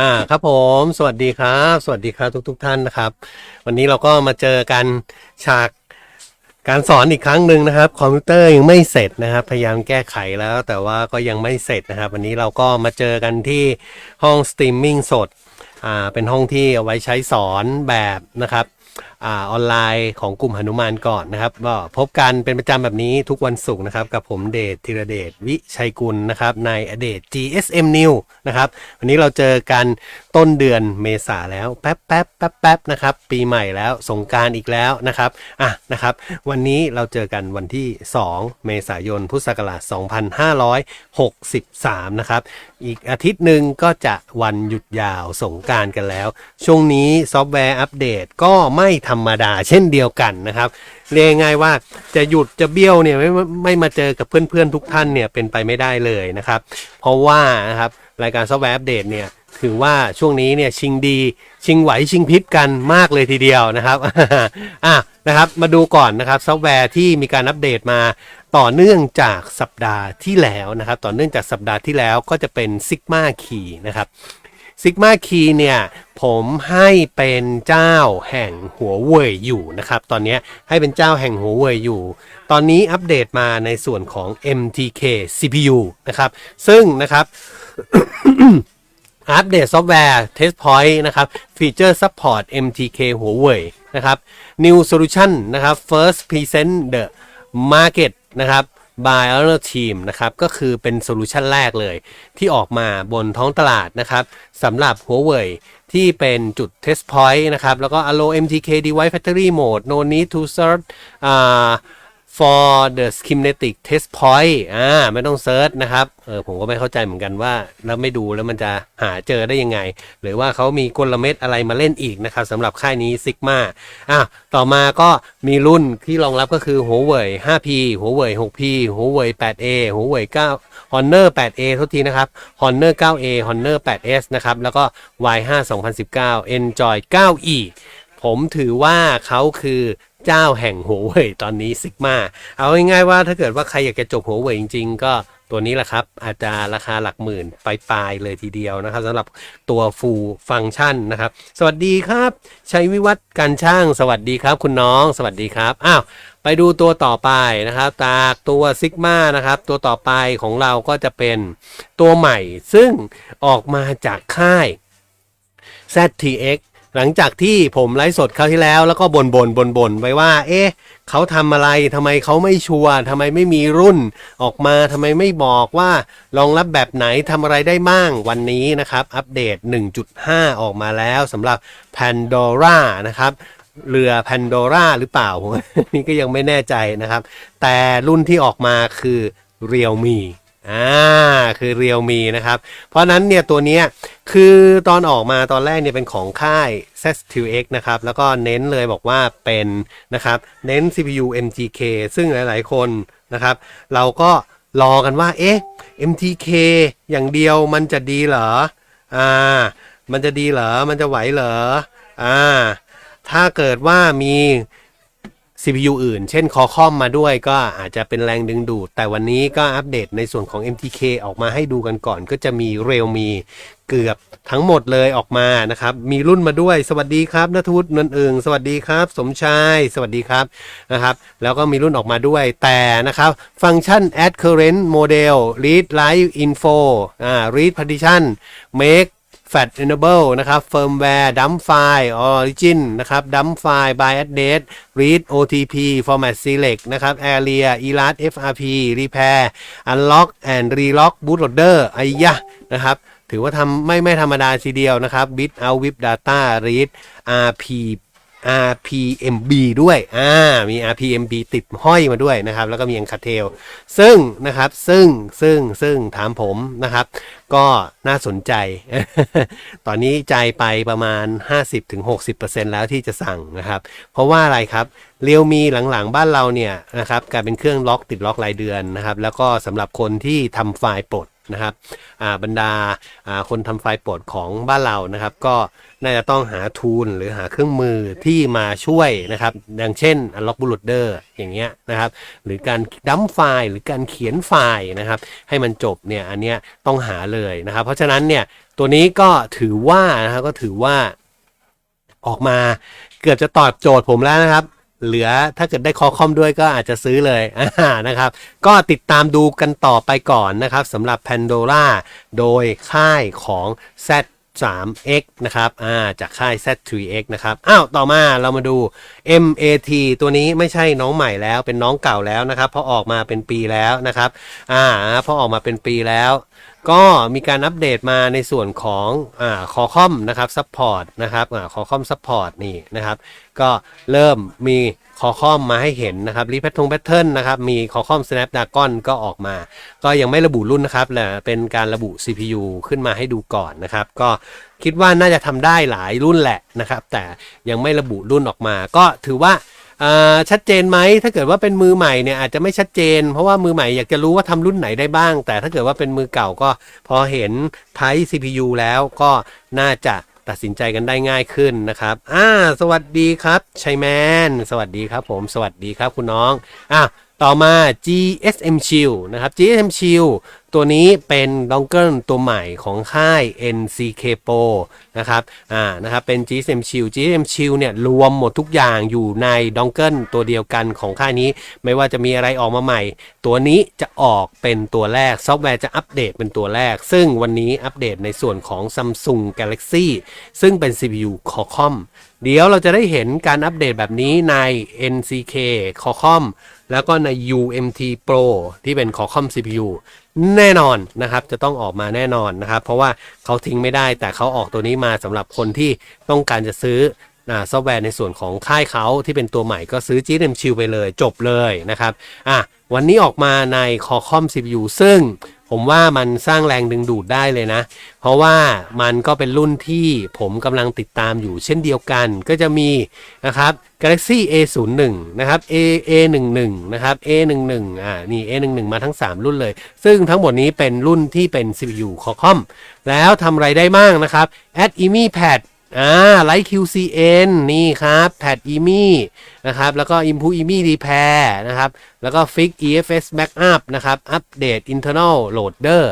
อ่าครับผมสวัสดีครับ สวัสดีครับทุกทท่านนะครับ วันนี้เราก็มาเจอกันฉากการสอนอีกครั้งหนึ่งนะครับ คอมพิวเตอร์ยังไม่เสร็จนะครับ พยายามแก้ไขแล้ว แต่ว่าก็ยังไม่เสร็จนะครับ วันนี้เราก็มาเจอกันที่ห้องสตรีมมิ่งสดอ่าเป็นห้องที่เอาไว้ใช้สอนแบบนะครับ อาออนไลน์ของกลุ่มหนุมานก่อนนะครับก็พบกันเป็นประจำแบบนี้ทุกวันศุกร์นะครับ กับผมเดชธีรเดชวิชัยกุลนะครับในอเดช GSM New นะครับ วันนี้เราเจอกันต้นเดือนเมษาแล้วแป๊บแป๊บแป๊บแป๊บนะครับ ปีใหม่แล้วสงการอีกแล้วนะครับอะนะครับ วันนี้เราเจอกันวันที่ 2 เมษายนพุทธศักราช 2563 นะครับ อีกอาทิตย์หนึ่งก็จะวันหยุดยาวสงการกันแล้ว ช่วงนี้ซอฟต์แวร์อัปเดตก็ไม่ธรรมดา เช่นเดียวกันนะครับ เรียกง่ายว่าจะหยุดจะเบี้ยวเนี่ยไม่ไม่ไม่มาเจอกับเพื่อนๆทุกท่านเนี่ยเป็นไปไม่ได้เลยนะครับ เพราะว่านะครับรายการซอฟต์แวร์อัปเดตเนี่ยถือว่าช่วงนี้เนี่ยชิงดีชิงไหวชิงพริบกันมากเลยทีเดียวนะครับอะนะครับมาดูก่อนนะครับซอฟต์แวร์ที่มีการอัปเดตมาต่อเนื่องจากสัปดาห์ที่แล้วนะครับ ต่อเนื่องจากสัปดาห์ที่แล้วก็จะเป็น Sigma Key นะครับ ซิกมาคีเนี่ยผมให้เป็นเจ้าแห่งหัวเว่ยอยู่นะครับ ตอนนี้ให้เป็นเจ้าแห่งหัวเว่ยอยู่ ตอนนี้อัปเดตมาในส่วนของ MTK CPU นะครับ ซึ่งนะครับอัปเดตซอฟต์แวร์ Test Point นะครับ Feature Support MTK หัวเว่ยนะครับ New Solution นะครับ First Present the Market นะครับ by other team นะครับ ก็คือเป็นโซลูชันแรกเลย ที่ออกมาบนท้องตลาดนะครับสำหรับ Huawei ที่เป็นจุด test point นะครับ แล้วก็ allow MTK device factory mode no need to search อ่า for the schematic test point อ่าไม่ต้องเซิร์ชนะครับเออผมก็ไม่เข้าใจเหมือนกันว่าแล้วไม่ดูแล้วมันจะหาเจอได้ยังไง หรือว่าเขามีกลเม็ดอะไรมาเล่นอีกนะครับสำหรับค่ายนี้ Sigma อะต่อมาก็มีรุ่นที่รองรับก็คือ Huawei 5P Huawei 6P Huawei 8A Huawei 9 Honor 8A โทษทีนะครับ Honor 9A Honor 8S นะครับ แล้วก็ Y5 2019 Enjoy 9E ผมถือว่าเขาคือเจ้าแห่งหัวเว่ยตอนนี้ซิกมาเอาง่ายๆว่าถ้าเกิดว่าใครอยากจะจบหัวเว่ยจริง ๆ ก็ตัวนี้แหละครับ อาจจะราคาหลักหมื่นปลายๆเลยทีเดียวนะครับสำหรับตัวฟูลฟังก์ชันนะครับ สวัสดีครับ ชัยวิวัฒน์การช่าง สวัสดีครับ คุณน้อง สวัสดีครับอ้าวไปดูตัวต่อไปนะครับตากตัวซิกมานะครับ ตัวต่อไปของเราก็จะเป็นตัวใหม่ซึ่งออกมาจากค่าย ZTX หลังจากที่ผมไลฟ์สดคราวที่แล้ว แล้วก็บนบนบนบนไว้ว่า เอ๊ะเขาทำอะไรทำไมเขาไม่ชัวร์ทำไมไม่มีรุ่นออกมาทำไมไม่บอกว่ารองรับแบบไหนทำอะไรได้บ้างวันนี้นะครับ อัปเดต 1.5 ออกมาแล้วสำหรับ Pandora นะครับเรือ Pandora หรือเปล่าผมนี่ก็ยังไม่แน่ใจนะครับ แต่รุ่นที่ออกมาคือ Realme อ่าคือ Realme นะครับ เพราะนั้นเนี่ยตัวนี้คือตอนออกมาตอนแรกเนี่ยเป็นของค่าย Z2X นะครับ แล้วก็เน้นเลยบอกว่าเป็นนะครับ เน้น CPU MTK ซึ่งหลายๆคนนะครับ เราก็รอกันว่า เอ๊ะ MTK อย่างเดียวมันจะดีเหรอ อ่า มันจะดีเหรอ มันจะไหวเหรอ อ่า ถ้าเกิดว่ามี CPU อื่น เช่นคอคอมมาด้วยก็อาจจะเป็นแรงดึงดูด แต่วันนี้ก็อัปเดตในส่วนของ MTK ออกมาให้ดูกันก่อน ก็จะมีเรลมีเกือบทั้งหมดเลยออกมานะครับ มีรุ่นมาด้วย สวัสดีครับนทวุฒินนท์เอิงสวัสดีครับ สมชาย สวัสดีครับนะครับ แล้วก็มีรุ่นออกมาด้วยแต่นะครับ ฟังก์ชัน add current model read live info อ่า read partition make Fat Enable นะครับ Firmware Dump File Origin นะครับ Dump File by Address Read OTP Format Select นะครับ Area Elat FRP Repair Unlock and Relock Bootloader ไอ้ยะนะครับถือว่าทำไม่ไม่ธรรมดาทีเดียวนะครับ Bit Out With Data Read RPP RPMB ด้วยอ่ามี RPMB ติดห้อยมาด้วยนะครับ แล้วก็มี Encatel ซึ่งนะครับ ซึ่งซึ่งซึ่งถามผมนะครับ ก็น่าสนใจ ตอนนี้ใจไปประมาณ 50-60%แล้วที่จะสั่งนะครับ เพราะว่าอะไรครับเรียวมีหลังๆบ้านเราเนี่ยนะครับกลายเป็นเครื่องล็อกติดล็อกรายเดือนนะครับ แล้วก็สำหรับคนที่ทำไฟล์ปลด นะครับบรรดาคนทำไฟล์โปรดของบ้านเรานะครับ ก็น่าจะต้องหาทูลหรือหาเครื่องมือที่มาช่วยนะครับอย่างเช่น Unlock Bootloader อย่างเงี้ยนะครับ หรือการดัมไฟล์หรือการเขียนไฟล์นะครับ ให้มันจบเนี่ยอันเนี้ยต้องหาเลยนะครับ เพราะฉะนั้นเนี่ยตัวนี้ก็ถือว่านะครับก็ถือว่าออกมาเกือบจะตอบโจทย์ผมแล้วนะครับ เหลือถ้าเกิดได้คอคอมด้วยก็อาจจะซื้อเลยนะครับ ก็ติดตามดูกันต่อไปก่อนนะครับสำหรับ Pandora โดยค่ายของ Z 3 x นะครับ อ่า จากค่าย Z3X นะครับ อ้าว ต่อมาเรามาดู MAT ตัวนี้ไม่ใช่น้องใหม่แล้ว เป็นน้องเก่าแล้วนะครับ เพราะออกมาเป็นปีแล้วนะครับ อ่า เพราะออกมาเป็นปีแล้ว ก็มีการอัปเดตมาในส่วนของ อ่า คอคอมนะครับ ซัพพอร์ตนะครับ อ่า คอคอมซัพพอร์ตนี่นะครับ ก็เริ่มมี คอคอมมาให้เห็นนะครับรีแพททงแพทเทิร์นนะครับมีคอคอม Snapdragon ก็ออกมา ก็ยังไม่ระบุรุ่นนะครับแต่เป็นการระบุ CPU ขึ้นมาให้ดูก่อนนะครับ ก็คิดว่าน่าจะทำได้หลายรุ่นแหละนะครับ แต่ยังไม่ระบุรุ่นออกมา ก็ถือว่าชัดเจนไหมถ้าเกิดว่าเป็นมือใหม่เนี่ยอาจจะไม่ชัดเจน เพราะว่ามือใหม่อยากจะรู้ว่าทำรุ่นไหนได้บ้าง แต่ถ้าเกิดว่าเป็นมือเก่าก็พอเห็นไทป์ CPU แล้วก็น่าจะ ตัดสินใจกันได้ง่ายขึ้นนะครับอ่าสวัสดีครับชัยแมน สวัสดีครับผม สวัสดีครับคุณน้องอะ ต่อมา GSM Shield นะครับ GSM Shield ตัวนี้เป็นดองเกิลตัวใหม่ของค่าย NCK Pro นะครับ อ่า นะครับ เป็น GSM Shield GSM Shield เนี่ยรวมหมดทุกอย่างอยู่ในดองเกิลตัวเดียวกันของค่ายนี้ ไม่ว่าจะมีอะไรออกมาใหม่ ตัวนี้จะออกเป็นตัวแรก ซอฟต์แวร์จะอัปเดตเป็นตัวแรก ซึ่งวันนี้อัปเดตในส่วนของ Samsung Galaxy ซึ่งเป็น CPU Qualcomm เดี๋ยวเราจะได้เห็นการอัปเดตแบบนี้ใน NCK Qualcomm แล้วก็ใน UMT Pro ที่เป็น Qualcomm CPU แน่นอนนะครับ จะต้องออกมาแน่นอนนะครับ เพราะว่าเขาทิ้งไม่ได้แต่เขาออกตัวนี้มาสำหรับคนที่ต้องการจะซื้อซอฟต์แวร์ในส่วนของค่ายเขาที่เป็นตัวใหม่ก็ซื้อ GSM Shield ไปเลยจบเลยนะครับอะวันนี้ออกมาใน Qualcomm CPU ซึ่ง ผมว่ามันสร้างแรงดึงดูดได้เลยนะ เพราะว่ามันก็เป็นรุ่นที่ผมกำลังติดตามอยู่เช่นเดียวกัน ก็จะมีนะครับ Galaxy A01 นะครับ A A11 นะครับ A11 อ่า นี่ A11 มาทั้ง 3 รุ่นเลย ซึ่งทั้งหมดนี้เป็นรุ่นที่เป็น CPU Qualcomm แล้วทำอะไรได้บ้างนะครับ Add IMI Pad อ่า Light QCN นี่ครับ Pad IMI นะครับ แล้วก็ Improve IMI Repair นะครับ แล้วก็ Fix EFS Backup นะครับ Update Internal Loader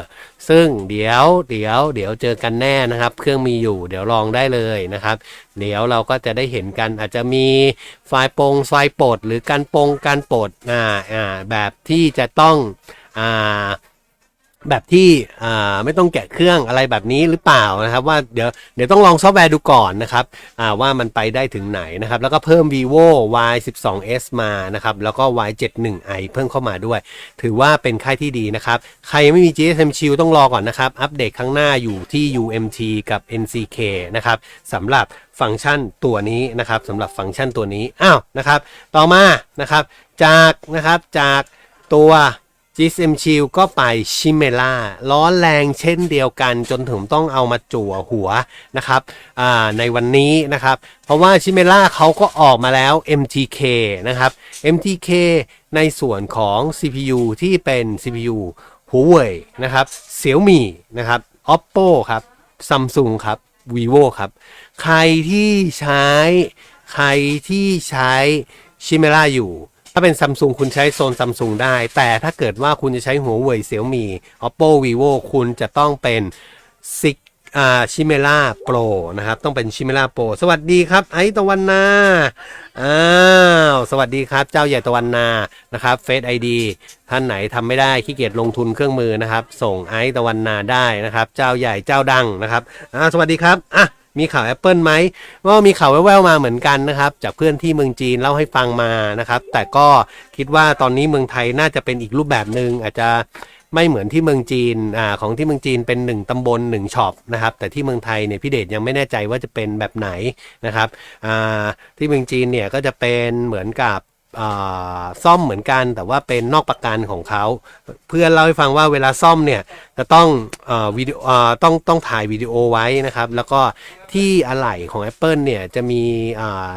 ซึ่งเดี๋ยวเดี๋ยวเดี๋ยวเจอกันแน่นะครับ เครื่องมีอยู่เดี๋ยวลองได้เลยนะครับ เดี๋ยวเราก็จะได้เห็นกันอาจจะมีไฟล์ปงไฟล์ปลดหรือการปงการปลดอ่าอ่าแบบที่จะต้องอ่า แบบที่อ่าไม่ต้องแกะเครื่องอะไรแบบนี้หรือเปล่านะครับว่าเดี๋ยวเดี๋ยวต้องลองซอฟต์แวร์ดูก่อนนะครับอ่าว่ามันไปได้ถึงไหนนะครับแล้วก็เพิ่ม vivo y 1 2 s มานะครับแล้วก็ y 7 1 i เพิ่มเข้ามาด้วย ถือว่าเป็นค่ายที่ดีนะครับ ใครไม่มี GSM Shield ต้องรอก่อนนะครับ อัปเดตข้างหน้าอยู่ที่ UMT กับ NCK นะครับสำหรับฟังก์ชันตัวนี้นะครับสำหรับฟังก์ชันตัวนี้อ้าวนะครับต่อมานะครับจากนะครับจากตัว GSM Shield ก็ไปชิเมล่าร้อนแรงเช่นเดียวกันจนถึงต้องเอามาจั่วหัวนะครับในวันนี้นะครับ เพราะว่าชิเมล่าเขาก็ออกมาแล้ว MTK นะครับ MTK ในส่วนของ CPU ที่เป็น CPU Huawei นะครับ Xiaomi นะครับ Oppo ครับ Samsung ครับ vivo ครับ ใครที่ใช้ใครที่ใช้ชิเมล่าอยู่ ถ้าเป็นซัมซุงคุณใช้โซนซัมซุงได้ แต่ถ้าเกิดว่าคุณจะใช้หัวเว่ยเซี่ยมี oppo vivo คุณจะต้องเป็นซิกอ่าชิเมล่าโปรนะครับ ต้องเป็นชิเมล่าโปรสวัสดีครับ ไอซ์ตะวันนาอ้าวสวัสดีครับเจ้าใหญ่ตะวันนานะครับเฟซไอดีท่านไหนทำไม่ได้ขี้เกียจลงทุนเครื่องมือนะครับ ส่งไอซ์ตะวันนาได้นะครับ เจ้าใหญ่เจ้าดังนะครับอ่าสวัสดีครับอะ มีข่าว Apple ไหมว่ามีข่าวแว่วๆมาเหมือนกันนะครับ จากเพื่อนที่เมืองจีนเล่าให้ฟังมานะครับ แต่ก็คิดว่าตอนนี้เมืองไทยน่าจะเป็นอีกรูปแบบหนึ่งอาจจะไม่เหมือนที่เมืองจีนอ่าของที่เมืองจีนเป็น 1ตำบล1ช็อปนะครับแต่ที่เมืองไทยเนี่ยพี่เดชยังไม่แน่ใจว่าจะเป็นแบบไหนนะครับอ่าที่เมืองจีนเนี่ยก็จะเป็นเหมือนกับ ซ่อมเหมือนกันแต่ว่าเป็นนอกประกันของเขา เพื่อนเล่าให้ฟังว่าเวลาซ่อมเนี่ยจะต้องอวิดีโอต้องต้องถ่ายวิดีโอไว้นะครับ แล้วก็ที่อะไหล่ของ Apple เนี่ยจะมี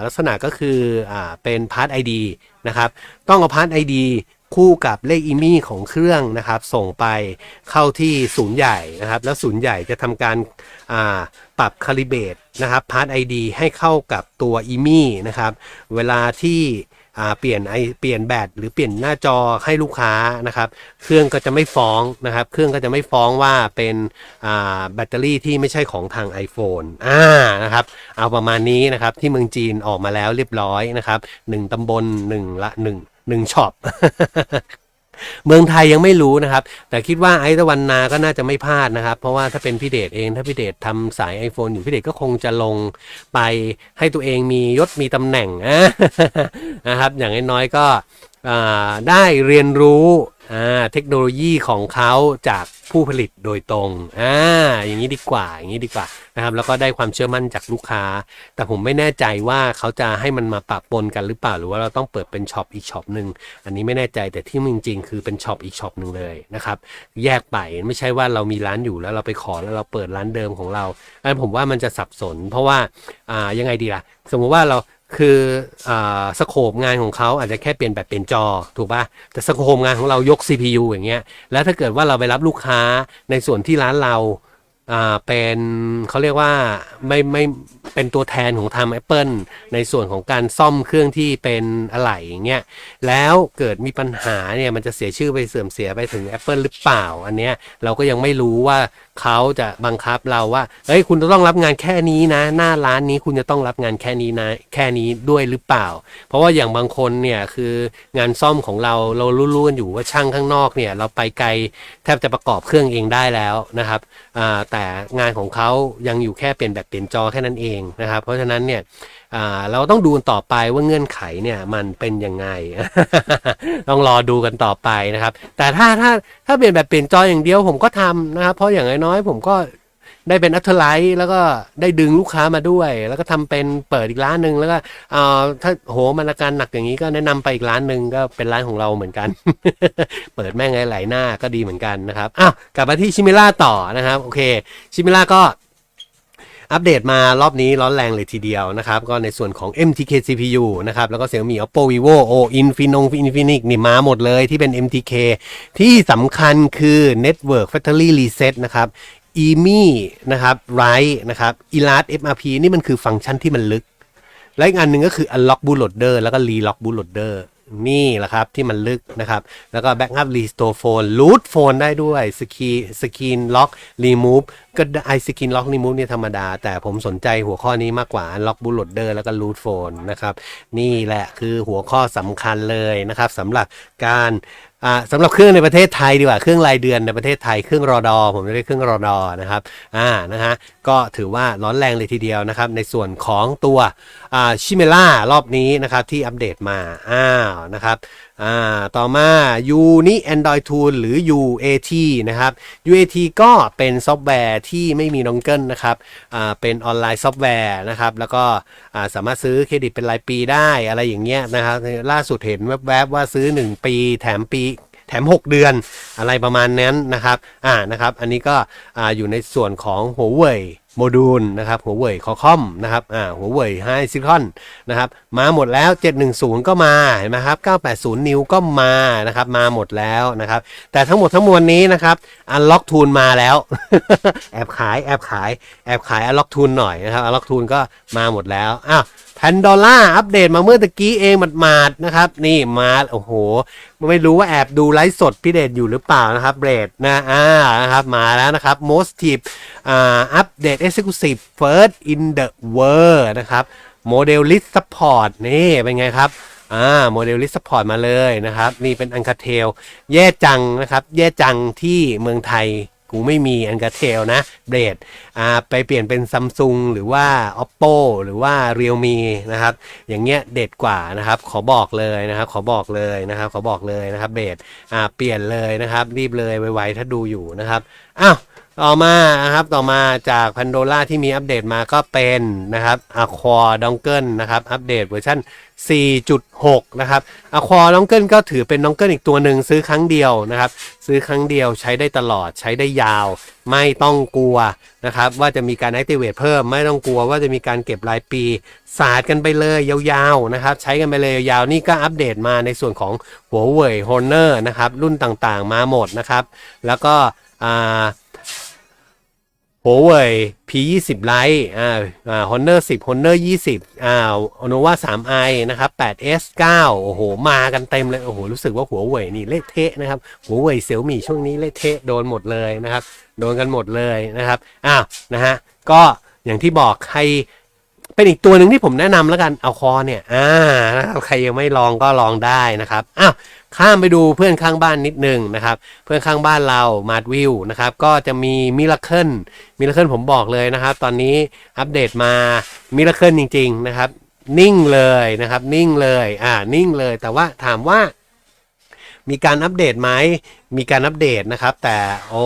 ลักษณะก็คืออเป็นพาร์ท ID นะครับ ต้องเอาพาร์ท ID คู่กับเลขอีมี่ของเครื่องนะครับ ส่งไปเข้าที่ศูนย์ใหญ่นะครับ แล้วศูนย์ใหญ่จะทำการปรับคาลิเบตนะครับพาร์ทไอดีให้เข้ากับตัวอีมี่นะครับ เวลาที่ เปลี่ยนไอเปลี่ยนแบตหรือเปลี่ยนหน้าจอให้ลูกค้านะครับ เครื่องก็จะไม่ฟ้องนะครับ เครื่องก็จะไม่ฟ้องว่าเป็นแบตเตอรี่ที่ไม่ใช่ของทาง iPhone อ่านะครับเอาประมาณนี้นะครับที่เมืองจีนออกมาแล้วเรียบร้อยนะครับหนึ่งตำบลหนึ่งละหนึ่งหนึ่งช็อป เมืองไทยยังไม่รู้นะครับ แต่คิดว่าไอ้ตะวันนาก็น่าจะไม่พลาดนะครับ เพราะว่าถ้าเป็นพี่เดชเองถ้าพี่เดชทำสาย iPhone อยู่พี่เดชก็คงจะลงไปให้ตัวเองมียศมีตำแหน่งนะครับ อย่างน้อยๆก็ ได้เรียนรู้เทคโนโลยีของเขาจากผู้ผลิตโดยตรงอ่าอย่างนี้ดีกว่าอย่างนี้ดีกว่านะครับแล้วก็ได้ความเชื่อมั่นจากลูกค้า แต่ผมไม่แน่ใจว่าเขาจะให้มันมาปะปนกันหรือเปล่า หรือว่าเราต้องเปิดเป็นช็อปอีกช็อปหนึ่งอันนี้ไม่แน่ใจแต่ที่จริงๆ คือเป็นช็อปอีกช็อปหนึ่งเลยนะครับแยกไปไม่ใช่ว่าเรามีร้านอยู่แล้วเราไปขอแล้วเราเปิดร้านเดิมของเราอันผมว่ามันจะสับสน เพราะว่าอ่ายังไงดีล่ะ สมมติว่าเรา คืออสโคปงานของเขาอาจจะแค่เปลี่ยนแบบเปลี่ยนจอถูกป่ะแต่สโคปงานของเรายก CPU อย่างเงี้ยแล้วถ้าเกิดว่าเราไปรับลูกค้าในส่วนที่ร้านเราอ่าเป็นเขาเรียกว่าไม่ไม่เป็นตัวแทนของทาง Apple ในส่วนของการซ่อมเครื่องที่เป็นอะไหล่อย่างเงี้ยแล้วเกิดมีปัญหาเนี่ยมันจะเสียชื่อไปเสื่อมเสียไปถึง Apple หรือเปล่า อันเนี้ยเราก็ยังไม่รู้ว่า เขาจะบังคับเราว่า เฮ้ย คุณจะต้องรับงานแค่นี้นะ หน้าร้านนี้คุณจะต้องรับงานแค่นี้นะ แค่นี้ด้วยหรือเปล่า เพราะว่าอย่างบางคนเนี่ยคืองานซ่อมของเราเรารู้ๆกันอยู่ว่าช่างข้างนอกเนี่ยเราไปไกลแทบจะประกอบเครื่องเองได้แล้วนะครับ แต่งานของเขายังอยู่แค่เปลี่ยนแบบเปลี่ยนจอแค่นั้นเองนะครับ เพราะฉะนั้นเนี่ย เราต้องดูกันต่อไปว่าเงื่อนไขเนี่ยมันเป็นยังไง ต้องรอดูกันต่อไปนะครับ แต่ถ้าถ้าถ้าเปลี่ยนแบบเปลี่ยนจออย่างเดียวผมก็ทำนะครับ เพราะอย่างน้อยๆผมก็ได้เป็นอัตไลท์แล้วก็ได้ดึงลูกค้ามาด้วย แล้วก็ทำเป็นเปิดอีกร้านหนึ่งแล้วก็เอ่อถ้าโหมันอาการหนักอย่างนี้ก็แนะนำไปอีกร้านหนึ่งก็เป็นร้านของเราเหมือนกัน เปิดแม่งไงหลายหน้าก็ดีเหมือนกันนะครับอ้าวกลับมาที่ชิมิล่าต่อนะครับ โอเค ชิมิล่าก็ อัปเดตมารอบนี้ร้อนแรงเลยทีเดียวนะครับ ก็ในส่วนของ MTK CPU นะครับ แล้วก็ Xiaomi Oppo Vivo O Infinix Infinix นี่มาหมดเลยที่เป็น MTK ที่สำคัญคือ Network Factory Reset นะครับ EMI นะครับ Write นะครับ Elast MRP นี่มันคือฟังก์ชันที่มันลึก และอีกอันหนึ่งก็คือ unlock bootloader แล้วก็ relock bootloader นี่แหละครับที่มันลึกนะครับ แล้วก็ backup restore phone root phone ได้ด้วย screen screen lock remove ก็ไอ screen lock remove เนี่ยธรรมดา แต่ผมสนใจหัวข้อนี้มากกว่า unlock bootloader แล้วก็ root phone นะครับ นี่แหละคือหัวข้อสำคัญเลยนะครับสำหรับการ อ่าสำหรับเครื่องในประเทศไทยดีกว่าเครื่องรายเดือนในประเทศไทยเครื่องรอดอผมเรียกเครื่องรอดอนะครับอ่านะฮะก็ถือว่าร้อนแรงเลยทีเดียวนะครับ ในส่วนของตัวอ่าชิเมล่ารอบนี้นะครับที่อัปเดตมาอ้าวนะครับ อ่าต่อมา U นี่ Android Tool หรือ UAT นะครับ UAT ก็เป็นซอฟต์แวร์ที่ไม่มีนองเกิลนะครับอ่าเป็นออนไลน์ซอฟต์แวร์นะครับ แล้วก็อ่าสามารถซื้อเครดิตเป็นรายปีได้อะไรอย่างเงี้ยนะครับล่าสุดเห็นแวบๆว่าซื้อ 1 ปีแถมปีแถม 6 เดือนอะไรประมาณนั้นนะครับอ่านะครับ อันนี้ก็อ่าอยู่ในส่วนของหัวเว่ย โมดูลนะครับหัวเว่ยคอคอมนะครับอ่าหัวเว่ยไฮซิคอนนะครับมาหมดแล้ว 710 ก็มาเห็นไหมครับ 980 นิวก็มานะครับมาหมดแล้วนะครับแต่ทั้งหมดทั้งมวลนี้นะครับอันล็อกทูนมาแล้ว แอบขายแอบขายแอบขายอันล็อกทูนหน่อยนะครับอันล็อกทูนก็มาหมดแล้วอ้าวแพนดอล่าอัปเดตมาเมื่อตะกี้เองหมาดๆนะครับ นี่มาโอ้โห ไม่รู้ว่าแอบดูไลฟ์สดพี่เดชอยู่หรือเปล่านะครับเบรดนะอ่านะครับมาแล้วนะครับ most tip อ่าอัปเดต exclusive first in the world นะครับ model list support นี่เป็นไงครับอ่าโมเดลลิสปอร์ตมาเลยนะครับ นี่เป็นอันคาเทลแย่จังนะครับ แย่จังที่เมืองไทยกูไม่มีอันคาเทลนะเบรดอ่าไปเปลี่ยนเป็นซัมซุงหรือว่า oppo หรือว่า realme นะครับ อย่างเงี้ยเด็ดกว่านะครับ ขอบอกเลยนะครับ ขอบอกเลยนะครับ ขอบอกเลยนะครับเบรดอ่าเปลี่ยนเลยนะครับ รีบเลยไวๆถ้าดูอยู่นะครับอ้าว ต่อมานะครับต่อมาจากพันโดล่าที่มีอัปเดตมาก็เป็นนะครับอะควอดองเกิลนะครับอัปเดตเวอร์ชัน4.6 นะครับอะควอดองเกิลก็ถือเป็นดองเกิลอีกตัวหนึ่งซื้อครั้งเดียวนะครับ ซื้อครั้งเดียวใช้ได้ตลอดใช้ได้ยาว ไม่ต้องกลัวนะครับ ว่าจะมีการ activate เพิ่ม ไม่ต้องกลัวว่าจะมีการเก็บรายปี สาดกันไปเลยยาวๆนะครับ ใช้กันไปเลยยาวๆนี่ก็อัปเดตมาในส่วนของหัวเว่ย Honor นะครับรุ่นต่างๆมาหมดนะครับ แล้วก็อ่า หัวเว่ย P20 Lite อ่าอ่า Honor 10 Honor 20 อ่า Nova 3i นะครับ 8s 9 โอ้โห มากันเต็มเลย โอ้โห รู้สึกว่าหัวเว่ยนี่เละเทะนะครับ หัวเว่ยเซี่ยวมี่ช่วงนี้เละเทะโดนหมดเลยนะครับ โดนกันหมดเลยนะครับ อ้าว นะฮะ ก็อย่างที่บอกใคร เป็นอีกตัวหนึ่งที่ผมแนะนำแล้วกันเอาคอเนี่ยอ่านะครับใครยังไม่ลองก็ลองได้นะครับอ้าวข้ามไปดูเพื่อนข้างบ้านนิดนึงนะครับ เพื่อนข้างบ้านเรามาดวิวนะครับก็จะมีมิราเคิลมิราเคิลผมบอกเลยนะครับ ตอนนี้อัปเดตมามิราเคิลจริง ๆ นะครับ นิ่งเลยนะครับ นิ่งเลยอ่านิ่งเลย แต่ว่าถามว่ามีการอัปเดตไหมมีการอัปเดตนะครับ แต่โอ้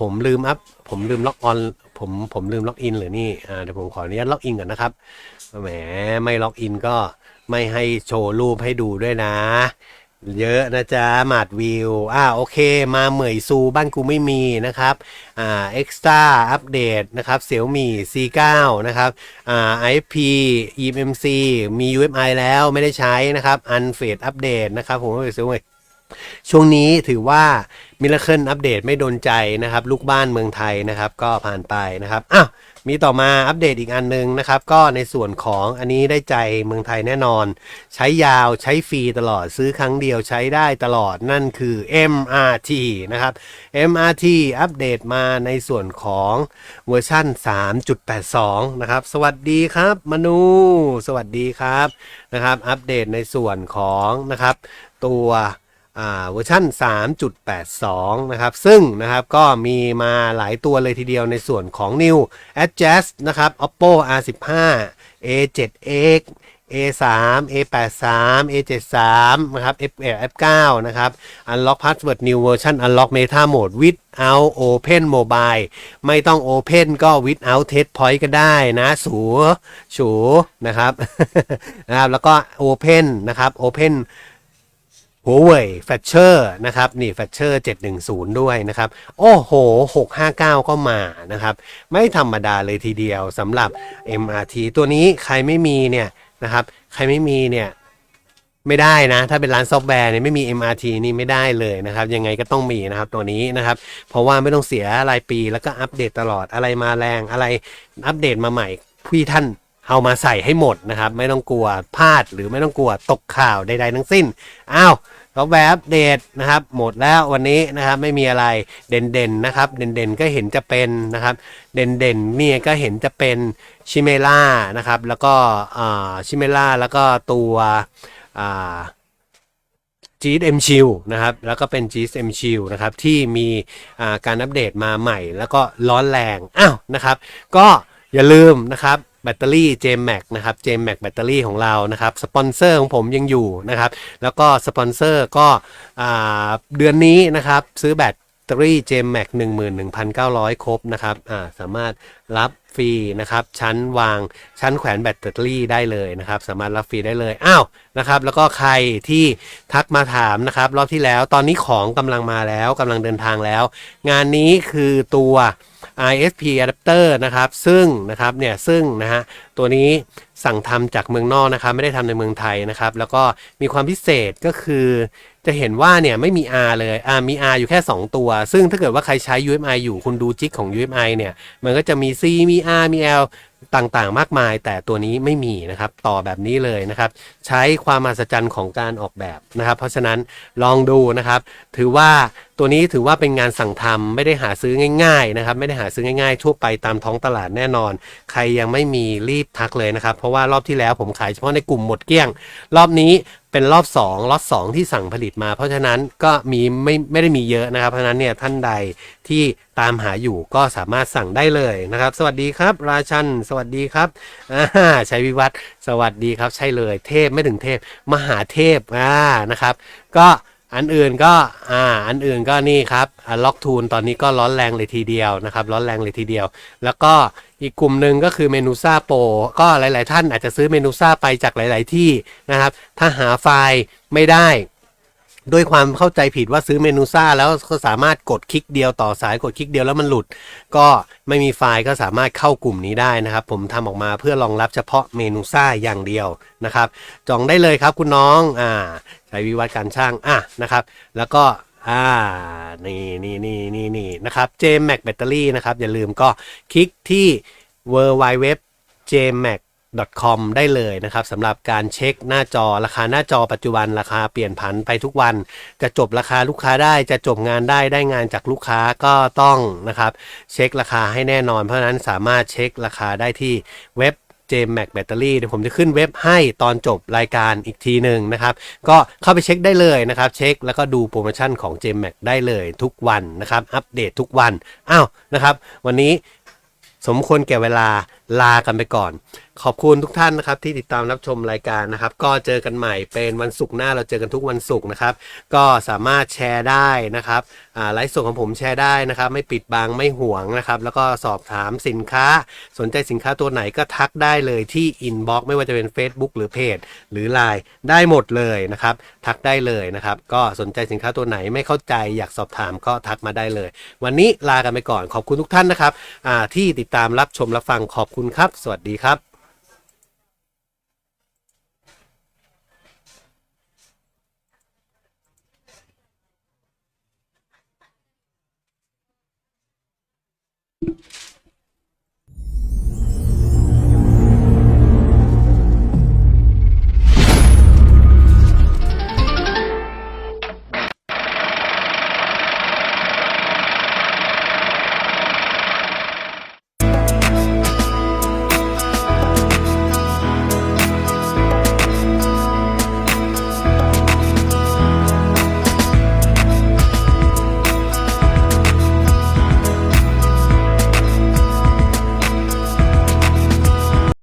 ผมลืมอัพผมลืมล็อกออน ผมผมลืมล็อกอินหรือนี่อ่าเดี๋ยวผมขออนุญาตล็อกอินก่อนนะครับแหมไม่ล็อกอินก็ไม่ให้โชว์รูปให้ดูด้วยนะ เยอะนะจ๊ะหมาดวิวอ่าโอเค มาเหมยซูบ้านกูไม่มีนะครับอ่าเอ็กซ์ต้าอัปเดตนะครับเสี่ยวมี่ C9 นะครับอ่า IFP EMC มี UFI แล้วไม่ได้ใช้นะครับอันเฟดอัปเดตนะครับผมก็เลยซื้อไว้ ช่วงนี้ถือว่ามิราเคิลอัปเดตไม่โดนใจนะครับ ลูกบ้านเมืองไทยนะครับ ก็ผ่านไปนะครับอ้าวมีต่อมาอัปเดตอีกอันนึงนะครับ ก็ในส่วนของอันนี้ได้ใจเมืองไทยแน่นอน ใช้ยาวใช้ฟรีตลอดซื้อครั้งเดียวใช้ได้ตลอดนั่นคือ MRT นะครับ MRT อัปเดตมาในส่วนของเวอร์ชั่น 3.82 นะครับ สวัสดีครับมนูสวัสดีครับนะครับ อัปเดตในส่วนของนะครับ ตัว เวอร์ชัน3.82 นะครับ ซึ่งนะครับก็มีมาหลายตัวเลยทีเดียวในส่วนของ New Adjust นะครับ Oppo R15 A7X A3 A83 A73 นะครับ F8 F9 นะครับ Unlock Password New Version Unlock Meta Mode without Open Mobile ไม่ต้อง Open ก็ without Test Point ก็ได้นะสูสูนะครับนะครับ แล้วก็ Open นะครับ Open หัวเว่ยแฟชเชอร์นะครับนี่แฟชเชอร์710 ด้วยนะครับ โอ้โห 659 ก็มานะครับ ไม่ธรรมดาเลยทีเดียวสำหรับ MRT ตัวนี้ใครไม่มีเนี่ยนะครับ ใครไม่มีเนี่ยไม่ได้นะ ถ้าเป็นร้านซอฟต์แวร์เนี่ยไม่มี MRT นี่ไม่ได้เลยนะครับ ยังไงก็ต้องมีนะครับตัวนี้นะครับ เพราะว่าไม่ต้องเสียรายปีแล้วก็อัปเดตตลอดอะไรมาแรงอะไรอัปเดตมาใหม่พี่ท่านเอามาใส่ให้หมดนะครับ ไม่ต้องกลัวพลาดหรือไม่ต้องกลัวตกข่าวใดๆทั้งสิ้นอ้าว ซอฟต์แวร์อัปเดตนะครับ หมดแล้ววันนี้นะครับไม่มีอะไรเด่นๆนะครับ เด่นๆก็เห็นจะเป็นนะครับ เด่นๆเนี่ยก็เห็นจะเป็นชิเมล่านะครับ แล้วก็ชิเมล่าแล้วก็ตัวจีดเอ็มชิลนะครับ แล้วก็เป็นจีดเอ็มชิลนะครับ ที่มีการอัปเดตมาใหม่ แล้วก็ร้อนแรง อ้าวนะครับ ก็อย่าลืมนะครับ แบตเตอรี่ JMax นะครับ JMax แบตเตอรี่ของเรานะครับสปอนเซอร์ของผมยังอยู่นะครับ แล้วก็สปอนเซอร์ก็เดือนนี้นะครับ ซื้อแบตเตอรี่ JMax 11,900 ครบนะครับสามารถรับฟรีนะครับ ชั้นวางชั้นแขวนแบตเตอรี่ได้เลยนะครับ สามารถรับฟรีได้เลย อ้าวนะครับ แล้วก็ใครที่ทักมาถามนะครับ รอบที่แล้วตอนนี้ของกำลังมาแล้วกำลังเดินทางแล้ว งานนี้คือตัว ISP adapter นะครับ ซึ่งนะครับเนี่ยซึ่งนะฮะตัวนี้ สั่งทำจากเมืองนอกนะครับไม่ได้ทำในเมืองไทยนะครับ แล้วก็มีความพิเศษก็คือ จะเห็นว่าเนี่ยไม่มี R เลยอ่ามี R อยู่แค่ 2 ตัว ซึ่งถ้าเกิดว่าใครใช้ UMI อยู่คุณดูจิกของ UMI เนี่ย มันก็จะมี C มี R มี L ต่างๆ มากมาย แต่ตัวนี้ไม่มีนะครับ ต่อแบบนี้เลยนะครับ ใช้ความมหัศจรรย์ของการออกแบบนะครับ เพราะฉะนั้นลองดูนะครับ ถือว่าตัวนี้ถือว่าเป็นงานสั่งทำไม่ได้หาซื้อง่าย ๆ นะครับ ไม่ได้หาซื้อง่ายๆ ทั่วไปตามท้องตลาดแน่นอน ใครยังไม่มีรีบทักเลยนะครับเพราะว่ารอบที่แล้วผมขายเฉพาะในกลุ่มหมดเกลี้ยง รอบนี้เป็นรอบ2ล็อต2ที่สั่งผลิตมา เพราะฉะนั้นก็มีไม่ไม่ได้มีเยอะนะครับ เพราะฉะนั้นเนี่ยท่านใดที่ตามหาอยู่ก็สามารถสั่งได้เลยนะครับ สวัสดีครับ ราชัน สวัสดีครับอ่าชัยวิวัฒน์สวัสดีครับ ใช่เลย เทพไม่ถึงเทพ มหาเทพอ่านะครับ ก็อันอื่นก็อ่าอันอื่นก็นี่ครับล็อกทูนตอนนี้ก็ร้อนแรงเลยทีเดียวนะครับ ร้อนแรงเลยทีเดียว แล้วก็ อีกกลุ่มหนึ่งก็คือเมนูซาโปรก็หลาย ๆ ท่านอาจจะซื้อเมนูซาไปจากหลาย ๆ ที่นะครับ ถ้าหาไฟล์ไม่ได้ด้วยความเข้าใจผิดว่าซื้อเมนูซ่าแล้วก็สามารถกดคลิกเดียวต่อสายกดคลิกเดียวแล้วมันหลุด ก็ไม่มีไฟล์ก็สามารถเข้ากลุ่มนี้ได้นะครับ ผมทำออกมาเพื่อรองรับเฉพาะเมนูซ่าอย่างเดียวนะครับ จองได้เลยครับคุณน้องอ่าใช้วิวัฒน์การช่างอะนะครับ แล้วก็ อ่า นี่นี่นี่นี่นี่นะครับ JMac แบตเตอรี่นะครับ อย่าลืมก็คลิกที่ w w w jmac com ได้เลยนะครับสำหรับการเช็คหน้าจอราคาหน้าจอปัจจุบันราคาเปลี่ยนผันไปทุกวัน จะจบราคาลูกค้าได้จะจบงานได้ได้งานจากลูกค้าก็ต้องนะครับ เช็คราคาให้แน่นอนเพราะนั้นสามารถเช็คราคาได้ที่เว็บ JMac Battery เดี๋ยวผมจะขึ้นเว็บให้ตอนจบรายการอีกทีหนึ่งนะครับ ก็เข้าไปเช็คได้เลยนะครับ เช็คแล้วก็ดูโปรโมชั่นของ JMac ได้เลยทุกวันนะครับ อัปเดตทุกวัน อ้าวนะครับ วันนี้สมควรแก่เวลาลากันไปก่อน ขอบคุณทุกท่านนะครับที่ติดตามรับชมรายการนะครับ ก็เจอกันใหม่เป็นวันศุกร์หน้าเราเจอกันทุกวันศุกร์นะครับ ก็สามารถแชร์ได้นะครับไลฟ์สดของผมแชร์ได้นะครับ ไม่ปิดบังไม่ห่วงนะครับ แล้วก็สอบถามสินค้า สนใจสินค้าตัวไหนก็ทักได้เลยที่อินบ็อกไม่ว่าจะเป็น Facebook หรือเพจ หรือ Line ได้หมดเลยนะครับ ทักได้เลยนะครับ ก็สนใจสินค้าตัวไหนไม่เข้าใจอยากสอบถามก็ทักมาได้เลย วันนี้ลากันไปก่อนขอบคุณทุกท่านนะครับที่ติดตามรับชมรับฟังขอบคุณครับ สวัสดีครับ